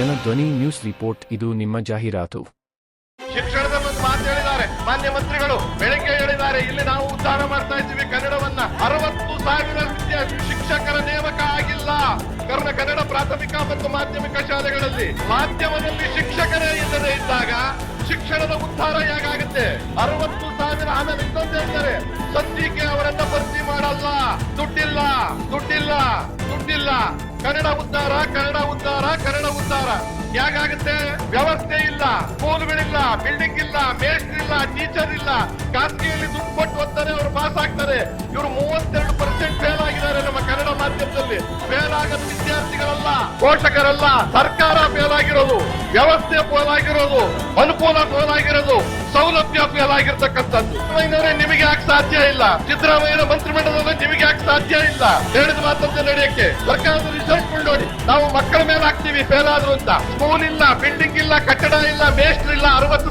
ಧ್ವನಿ news report, ಇದು ನಿಮ್ಮ ಜಾಹೀರಾತು. ಶಿಕ್ಷಣದ ಒಂದು ಮಾತು ಹೇಳಿದ್ದಾರೆ. ಮಾನ್ಯ ಮಂತ್ರಿಗಳು, ಬೆಳಗ್ಗೆ ಹೇಳಿದ್ದಾರೆ, ಇಲ್ಲಿ ನಾವು ಉದ್ಧಾರ ಮಾಡ್ತಾ ಇದ್ದೀವಿ. ಕನ್ನಡವನ್ನ ಅರವತ್ತು ಸಾವಿರ ವಿದ್ಯಾರ್ಥಿ ಶಿಕ್ಷಕರ ನೇಮಕ ಆಗಿಲ್ಲ. ಕರ್ನ ಕನ್ನಡ ಪ್ರಾಥಮಿಕ ಮತ್ತು ಮಾಧ್ಯಮಿಕ ಶಾಲೆಗಳಲ್ಲಿ ಮಾಧ್ಯಮದಲ್ಲಿ ಶಿಕ್ಷಕರೇ ಇಲ್ಲದೆ ಇದ್ದಾಗ ಶಿಕ್ಷಣದ ಉದ್ಧಾರ ಹೇಗಾಗುತ್ತೆ? ಅರವತ್ತು ಸಾವಿರ, ಆಮೇಲೆ ಇನ್ನೊಂದು ಹೇಳ್ತಾರೆ ಸದ್ಯಕ್ಕೆ ಅವರನ್ನ ಭರ್ತಿ ಮಾಡಲ್ಲ. ದುಡ್ಡಿಲ್ಲ ದುಡ್ಡಿಲ್ಲ ದುಡ್ಡಿಲ್ಲ. ಕನ್ನಡ ಉದ್ಧಾರ, ಕನ್ನಡ ಹೇಗಾಗುತ್ತೆ ವ್ಯವಸ್ಥೆ ಇಲ್ಲ ಸ್ಕೂಲ್ಗಳಿಲ್ಲ ಬಿಲ್ಡಿಂಗ್ ಇಲ್ಲ ಮೇಸ್ಟ್ರಿ ಇಲ್ಲ ಟೀಚರ್ ಇಲ್ಲ. ಖಾಸಗಿಯಲ್ಲಿ ದುಡ್ಡು ಕೊಟ್ಟು ಓದ್ತಾರೆ, ಅವರು ಪಾಸ್ ಆಗ್ತಾರೆ. ಇವರು ಮೂವತ್ತೆರಡು ಪರ್ಸೆಂಟ್ ಫೇಲ್ ಆಗಿದ್ದಾರೆ ನಮ್ಮ ಕನ್ನಡ ಮಾಧ್ಯಮದಲ್ಲಿ. ಫೇಲ್ ಆಗದ ವಿದ್ಯಾರ್ಥಿಗಳಲ್ಲ, ಪೋಷಕರಲ್ಲ, ಸರ್ಕಾರ ಫೇಲ್ ಆಗಿರೋದು, ವ್ಯವಸ್ಥೆ ಫೇಲ್ ಆಗಿರೋದು, ಅನುಕೂಲ ಫೇಲ್ ಆಗಿರೋದು, ಸೌಲಭ್ಯ ಫೇಲ್ ಆಗಿರ್ತಕ್ಕಂಥದ್ದು. ನಿಮಗೆ ಯಾಕೆ ಸಾಧ್ಯ ಇಲ್ಲ? ಸಿದ್ದರಾಮಯ್ಯನ ಮಂತ್ರಿಮಂಡಲದಲ್ಲಿ ನಿಮಗೆ ಯಾಕೆ ಸಾಧ್ಯ ಇಲ್ಲ? ಹೇಳಿದ ಮಾತಂತೆ ನಡೆಯಕ್ಕೆ. ಸರ್ಕಾರದ ರಿಸಲ್ಟ್ ನಾವು ಮಕ್ಕಳ ಮೇಲೆ ಹಾಕ್ತೀವಿ ಫೇಲ್ ಆದ್ರು ಅಂತ. ಸ್ಕೂಲ್ ಇಲ್ಲ ಬಿಲ್ಡಿಂಗ್ ಇಲ್ಲ ಕಟ್ಟಡ ಇಲ್ಲ ಮೇಸ್ಟ್ರ್ ಇಲ್ಲ ಅರವತ್ತು